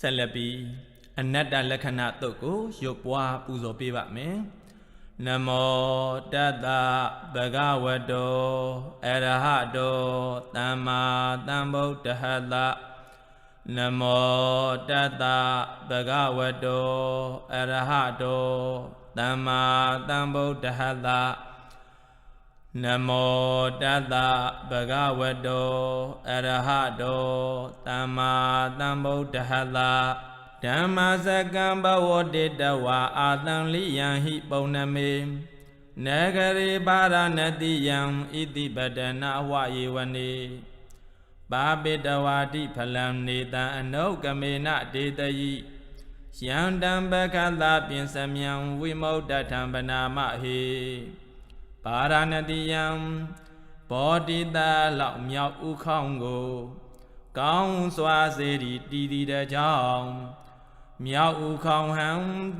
ဆက်လက်ပြီးအနတ္တလက္ခဏာတုတ်ကိုရုပ်ပွားပူဇော်ပေးပါမယ်နမောတတ္တဗဂဝတောအရဟတောသမ္မာသမ္ဗုဒ္ဓဟတနမောတတ္တဗဂဝတောအရဟတောသမ္မာသမ္ဗုဒ္ဓဟတ နမောတတ္တဗဂဝတောအရဟတောသမ္မာသမ္ဗုဒ္ဓဟတဓမ္မစကံဘဝတိတဝါအာတံလိယံဟိပုံနမေနဂရေပါရဏတိယံဣတိပတနာဝယေဝနေပါပိတဝါတိဖလံနေတံအနုကမေနဒေတယိယံတံပကသပြင်စမြံဝိမု ddha ထံပနာမဟေ ပါရဏတိယံဘောဓိတလောက်မြောက်ဥခေါင်းကို ကောင်းစွာစေရီတည်တည်တဲ့ကြောင့်မြောက်ဥခေါင်ဟံ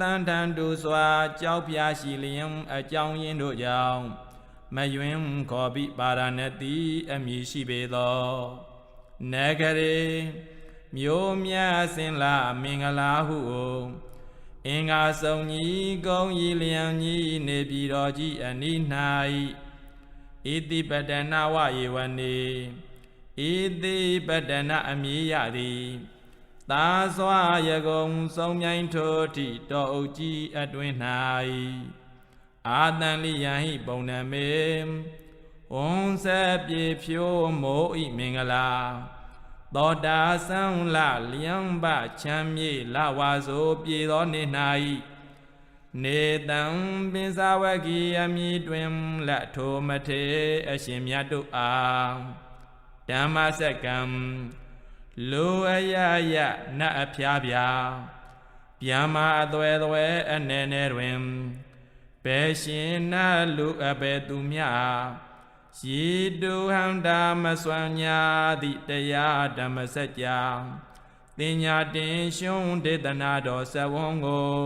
တန်တန်တူစွာကြောက်ပြားရှိလျင်အကြောင်းရင်းတို့ကြောင့်မယွင်ခေါ်ပြီးပါရဏတိအမည်ရှိပေသောနဂရေမျိုးမြတ်စင်လာမင်္ဂလာဟု အင်္ဂါဆောင်ကြီးကုံကြီးလျံကြီးနေပြည်တော်ကြီးအနိ၌ဣတိပတနာဝယေဝနေဣတိပတနာအမည်ရသည်သာစွာယကုံဆုံးမြိုင်းထိုတိတောအုပ်ကြီးအတွင်၌အာတန်လိယံဟိပုံနမေဝံဆက်ပြေဖြိုးမိုးဤမင်္ဂလာ သောတာသံလလျံပချမ်းမြေလဝါဆိုပြေသောနေ၌နေတံပင်စာဝကီအမိတွင်လက်ထိုမထေအရှင်မြတ်တို့အားဓမ္မစက္ကံလူအယယနတ်အဖျားပြာဗျာမာအသွဲသွဲအနေနဲ့တွင်ဘယ်ရှင်နာလူအဘယ်သူမြ ရှိတုဟံဓမ္မစွမ်းညာသည့်တရားဓမ္မစကြာတင်ညာတင်ရှုံးဒေသနာတော်ဇဝံကို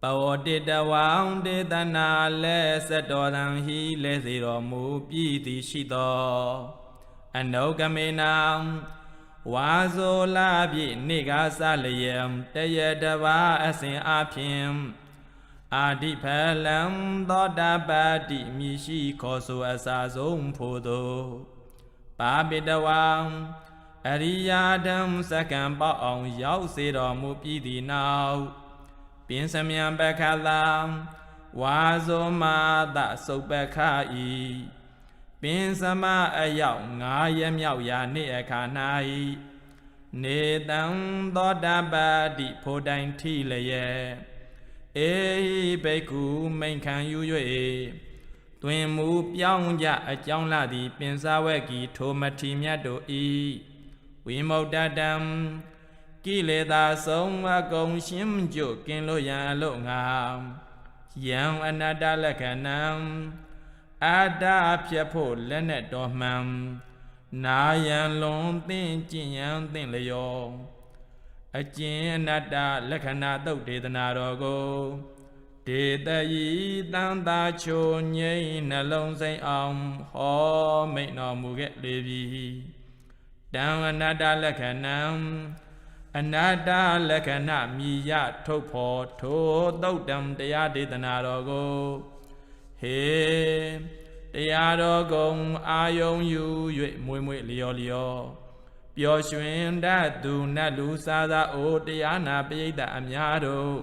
ပဝတိတဝံဒေသနာလဲစတော်တံဟိလဲစေတော်မူပြည်သည်ရှိသောအနုကမေနံဝါဇောလာပြည့်နေကစလျံတရတဘာအစဉ်အဖြင့် အာတိဖလံသောတာပတိမြည်ရှိခေါ်ဆိုအစာဆုံးဖို့သောပါပိတဝံအရိယာဓမ္မစကံပေါ့အောင်ရောက်စေတော်မူပြီးသည့်နောက်ပင်စမြံပခလာဝါဇောမာသစုပ္ပခဤပင်စမအရောက်ငါးရမြောက်ရာနေ့အခါ၌နေတံသောတာပတိဖိုတိုင်ထိလျက် အေဟိဘိက္ခုမိန်ခံယူ၍တွင်မူပြောင်းကြအကြောင်းလာသည်ပင်စဝက်ကီထိုမထီမြတ်တို့ဤဝိမု ddha တံကိလေသာဆုံးအကုန်ရှင်းကြွကင်းလို့ရန်အလို့ငါယံအနတ္တလက္ခဏံအာဒဖြတ်ဖို့လက်နဲ့တော်မှန်နာယံလွန်သိကျင့်ယံသိလျော အကျဉ်အနတ္တလက္ခဏာတုတ်ဒေသနာတော်ကိုဒေတယီတန်တာချိုငိမ့်နှလုံးစိမ်အောင်ဟောမိန်တော်မူခဲ့လေပြီတံအနတ္တလက္ခဏံအနတ္တလက္ခဏမြည်ရထုတ်ဖို့ထိုသုတ်တံတရားဒေသနာတော်ကိုဟေတရားတော်ကုံအာယုံယူ၍မွေမွေလျော်လျော် ပျော်ရွှင်တတ်သူနတ်လူစားသာအိုတရားနာပိဋကအများတို့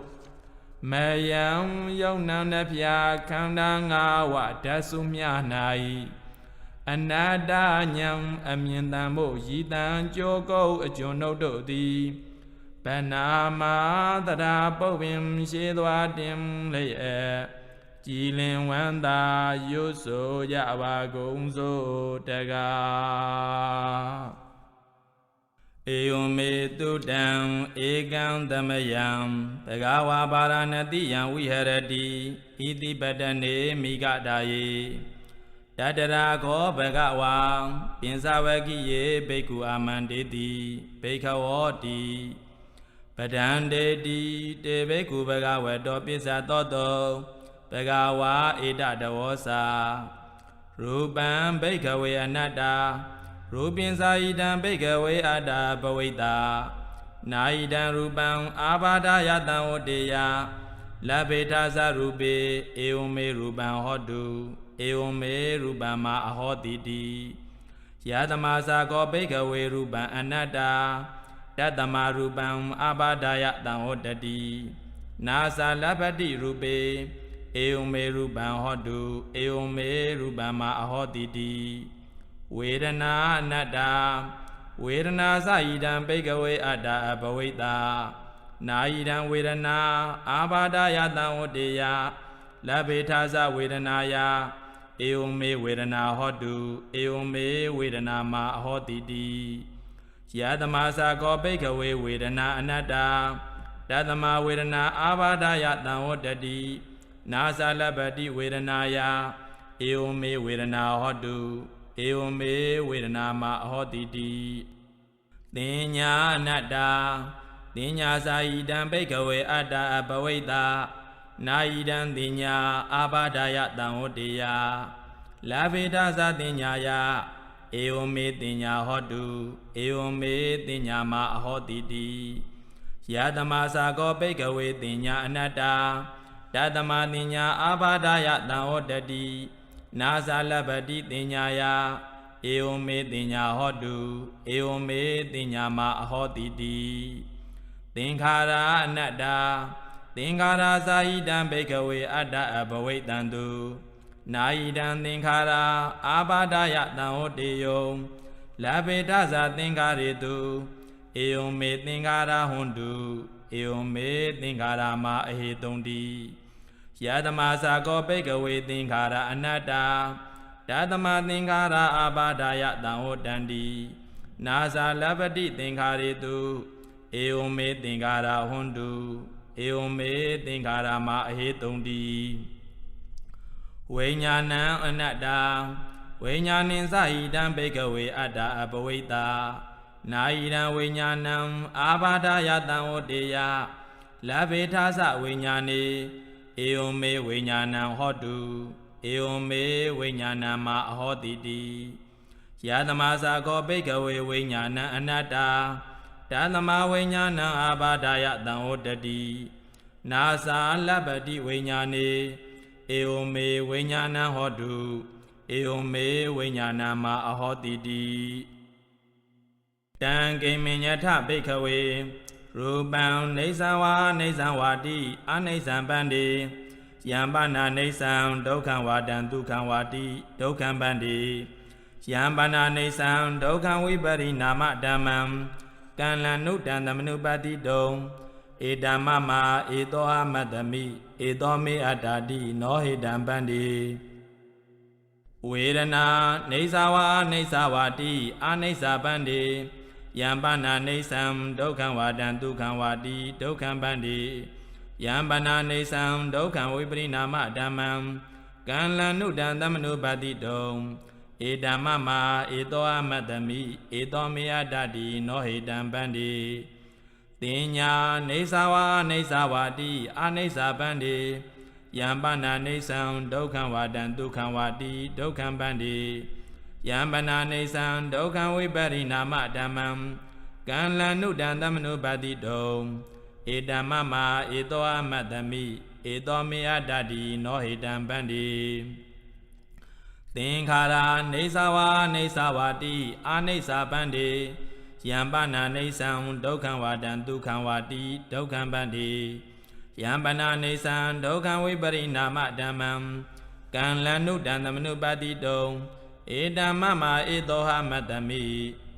မယံယုံနာနှဖျာခန္ဓာငါးဝဓာစုမြ၌အနာတညံအမြင်တန်ဖို့ရည်တန်ကြောကုတ်အကျွန်ုပ်တို့သည်ဗနာမာတရာပုပ္ပင်ရှေသွားတင်လျက်ကြည်လင်ဝန္တာရွတ်ဆိုကြပါကုန်စို့တကားဧ ယံမေတုတံဧကံသမယံဘဂဝါပါရဏတိယံဝိဟရတိဣတိပတနေမိဂဒါယေတတရာခောဘဂဝါပင်စဝကိယေဘိက္ခုအာမန္တေတိဘိခဝောတိပဒံတေတိတေဘိက္ခုဘဂဝတောပိစ္ဆသောတောဘဂဝါဧတတဝောစာရူပံဘိကဝေအနတ္တာ ရူပင်စာဣတံဘိကဝေအတ္တပဝိတာနာယိတံရူပံအာဘာဒယတံဝတေယလဗေထာသရူပေဧဝမေရူပံဟောတုဧဝမေရူပံမအဟောတိတိယတမသာကောဘိကဝေရူပံအနတ္တာတတမရူပံအာဘာဒယတံဟောတတိနာသာလဗ္ဗတိရူပေဧဝမေရူပံဟောတုဧဝမေရူပံမအဟောတိတိ ဝေဒနာအနတ္တာဝေဒနာသဣဒံပိကဝေအတ္တအဘဝိတာနာယိဒံဝေဒနာအာဘာဒယတံဝတေယလဗ္ဗေထာဇဝေဒနာယဧဝမေဝေဒနာဟောတုဧဝမေဝေဒနာမအဟောတိတိယတမသာကောပိကဝေဝေဒနာအနတ္တာတတမဝေဒနာအာဘာဒယတံဝတတိနာသလဗ္ဗတိဝေဒနာယဧဝမေဝေဒနာဟောတု ဧဝမေဝေဒနာမအဟောတိတိသင်ညာအနတ္တာသင်ညာသာဣတံဘိကဝေအတ္တအဘဝိတာနာဣတံသင်ညာအာဘာဒယတံဝတေယလာဗေဒသသင်ညာယဧဝမေသင်ညာဟောတုဧဝမေသင်ညာမအဟောတိတိယတမသာကောဘိကဝေသင်ညာအနတ္တာတတမသင်ညာအာဘာဒယတံဝတတိ နာဇာလဗ္ဗတိတင်ညာယဧဝမေတင်ညာဟောတုဧဝမေတင်ညာမအဟောတိတိသင်္ခါရအနတ္တာသင်္ခါရသာဟိတံဘိကဝေအတ္တအဘဝိတံတုနာယိတံသင်္ခါရအာဘာဒယတံဟောတေယုံလဗေတဇာသင်္ခါရေတုဧဝမေသင်္ခါရဟွန်တုဧဝမေသင်္ခါရမအဟေတုံတိ ယတမသာကောပိကဝေသင်္ခါရအနတ္တာဓတမသင်္ခါရအာဘာဒယတံဟောတန္တိနာဇာလပတိသင်္ခါရေတုဧဝမေသင်္ခါရဟွန်တုဧဝမေသင်္ခါရမအဟေတုံတိဝိညာဏံအနတ္တာဝိညာဏင်သဟိတံပိကဝေအတ္တအပဝိတာနာယိရံဝိညာဏံအာဘာဒယတံဟောတေယလဗေထာသဝိညာဏေ ဧဝမေဝိညာဏံဟောတုဧဝမေဝိညာဏမအဟောတိတိယသမသာကောဘိကဝေဝိညာဏံအနတ္တာတသမဝိညာဏံအာဘာဒယတံဟောတတိနာသာလပ္ပတိဝိညာဏေဧဝမေဝိညာဏံဟောတုဧဝမေဝိညာဏမအဟောတိတိတံကိမညထဘိကဝေ ရူပံနေသဝါနေသဝါတိအနိစ္စံပန္တိယံပနာနေသံဒုက္ခံဝါဒံဒုက္ခံဝါတိဒုက္ခံပန္တိယံပနာနေသံဒုက္ခံဝိပရိနာမဓမ္မံကံလန္နုတံသမနုပတိတုံဧဓမ္မမဧသောအမတ္တမိဧသောမေအတ္တာတိနောဟိတံပန္တိဝေဒနာနေသဝါနေသဝါတိအာနေသပန္တိ ယံပနာနေသံဒုက္ခံဝါဒံဒုက္ခံဝါတိဒုက္ခံပန္တိယံပနာနေသံဒုက္ခံဝိပရိနာမဓမ္မံကံလန္နုတံသမနုပါတိတုံဧဓမ္မမဧသောအမတ္တမိဧသောမေယတတိနောဟိတံပန္တိတင်ညာနေသဝါနေသဝါတိအာနေသပန္တိယံပနာနေသံဒုက္ခံဝါဒံဒုက္ခံဝါတိဒုက္ခံပန္တိ ယံပနာနေသံဒုက္ခံဝိပရိနာမဓမ္မံကံလန္နုတံသမနုပါတိတုံဧတမမဧသောအမတ္တမိဧသောမေအတ္တတိနောဟိတံပန္တိသင်္ခါရနေသဝါနေသဝါတိအာနေသပန္တိယံပနာနေသံဒုက္ခံဝါဒံဒုက္ခံဝါတိဒုက္ခံပန္တိယံပနာနေသံဒုက္ခံဝိပရိနာမဓမ္မံကံလန္နုတံသမနုပါတိတုံ ဧတမမဧသောဟမတ္တမိ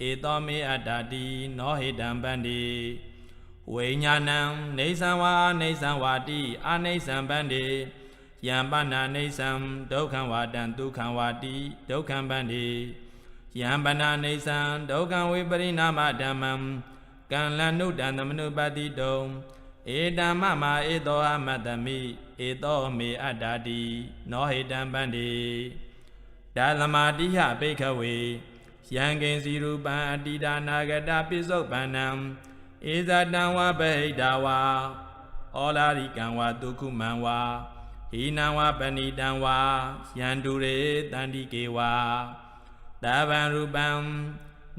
ဧသောမေအတ္တတိနောဟိတံပန္တိဝိညာဏံနေသံဝါနေသံဝါတိအာနေသံပန္တိယံပနာနေသံဒုက္ခံဝါတံဒုက္ခံဝါတိဒုက္ခံပန္တိယံပနာနေသံဒုက္ခံဝိပရိနာမဓမ္မံကံလန္နုတံသမနုပတိတုံဧတမမဧသောအမတ္တမိဧသောမေအတ္တာတိနောဟိတံပန္တိ ဒါသမတိဟဘိခဝေယံကိဉ္စီရူပံအတိဒါနာဂတပိစုပန္နံဧဇတံဝဗဟိတဝါဩလာရိကံဝဒုက္ခမံဝါဟိနံဝပဏိတံဝါယန္တုရေတန္တိကေဝါတဗံရူပံ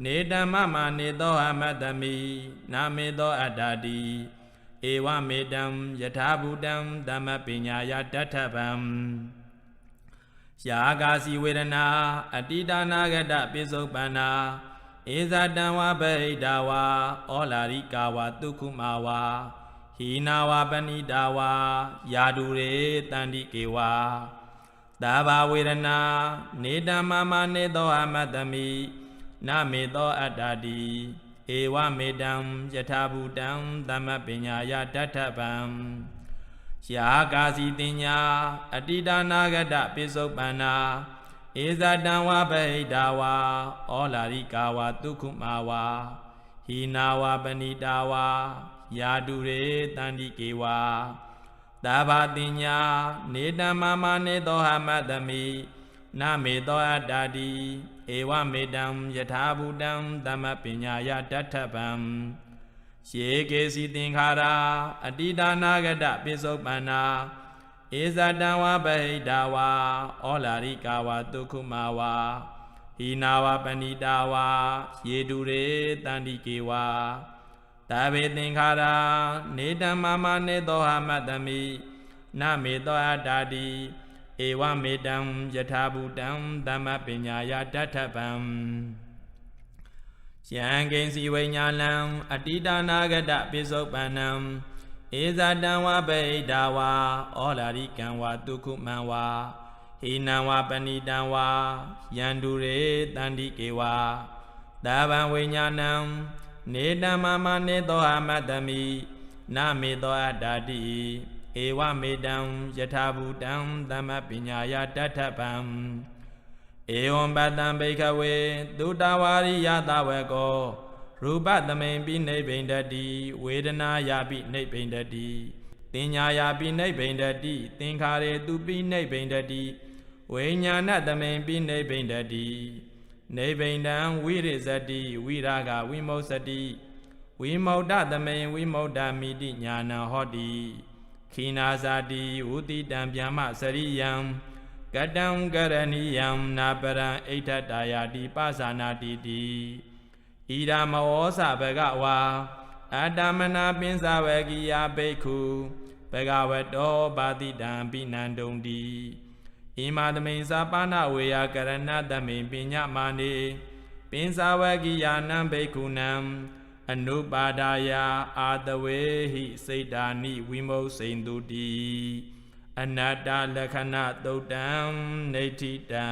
နေတမ္မမနေသောအမတ္တမိနာမေသောအတ္တတိဧဝမေတံယထာဘူတံဓမ္မပညာယတထဗံ ယာဂာစီဝေဒနာအတိဒါနာဂတပိစုပန္နာဧဇာတံဝဗိဒာဝါဩလာရိကာဝတုခုမာဝါဟိနာဝပဏိတာဝါယာဒုရေတန္တိကေဝါသာဘာဝေဒနာနေတမမနေသောအမတ္တမိနမေသောအတ္တတိဧဝမေတံယထာဘူတံသမ္မပညာယတထဗံ ယာကာစီတင်ညာအတိဒါနာဂတပိစုပန္နာဧဇာတံဝဗိဒာဝါဩလာရိကာဝတုခုမာဝါဟိနာဝပဏိတာဝါယာတုရေတန္တိကေဝါသာဘာတင်ညာနေတမမနေသောဟမတမိနမေသောအတ္တာတိဧဝမေတံယထာဘူတံသမ္မပညာယတထဗံ ယေကေစီသင်္ခါရာအတိဒါနာဂတပိစုပန္နာဧဇတံဝဗဟိတဝါဩလာရိကာဝတုခုမာဝါဟိနာဝပဏိတာဝါယေတုရေတန္တိကေဝါတဗေသင်္ခါရာနေတမမနေသောဟမတ္တမိနမေသောအတ္တာတိဧဝမေတံယထာဘူတံသမ္မပညာယတထဗံ ယံကိဉ္စီဝိညာဏံအတိတာနာဂတပိစုပန္နံဧဇာတံဝဗိဒာဝါဩလာရိကံဝတုခုမံဝါဟိနံဝပဏိတံဝါယန္တုရေတန္တိကေဝါသဗ္ဗံဝိညာဏံနေတမမနေသောအမတ္တမိနမေသောအတ္တတိဧဝမေတံယထာဘူတံသမ္မပညာယတထဗံ ဧဝံပတံဘိခဝေသုတဝါရိယသဝကောရူပသမိန်ပိနိဗ္ဗိန္ဒတိဝေဒနာယာပိနိဗ္ဗိန္ဒတိတင်ညာယာပိနိဗ္ဗိန္ဒတိသင်္ခါရေသူပိနိဗ္ဗိန္ဒတိဝိညာဏသမိန်ပိနိဗ္ဗိန္ဒတိနိဗ္ဗိန္ဒံဝိရိဇတိဝိရာဂဝိမုௌတိဝိမုௌဒသမိန်ဝိမုௌဒမိတိညာဏဟောတိခိနာဇာတိဝုတိတံဗျမစရိယံ ကတံကရဏီယံနာပရံအိဋ္ဌတာယာတိပသနာတိတိဣဒာမောသဘဂဝါအတ္တမနာပင်စဝကိယဘိက္ခုဘဂဝတောပါတိတံပိနန္တုံတိဣမာသမိန်စာပါဏဝေယကရဏတမိန်ပညမာနေပင်စဝကိယနံဘိက္ခုနံအနုပါဒာယအာတဝေဟိစိတ်ဓာနိဝိမုတ်စိန်တုတိ အနတ္တလက္ခဏသုတ်တံနေဋ္ဌိတံ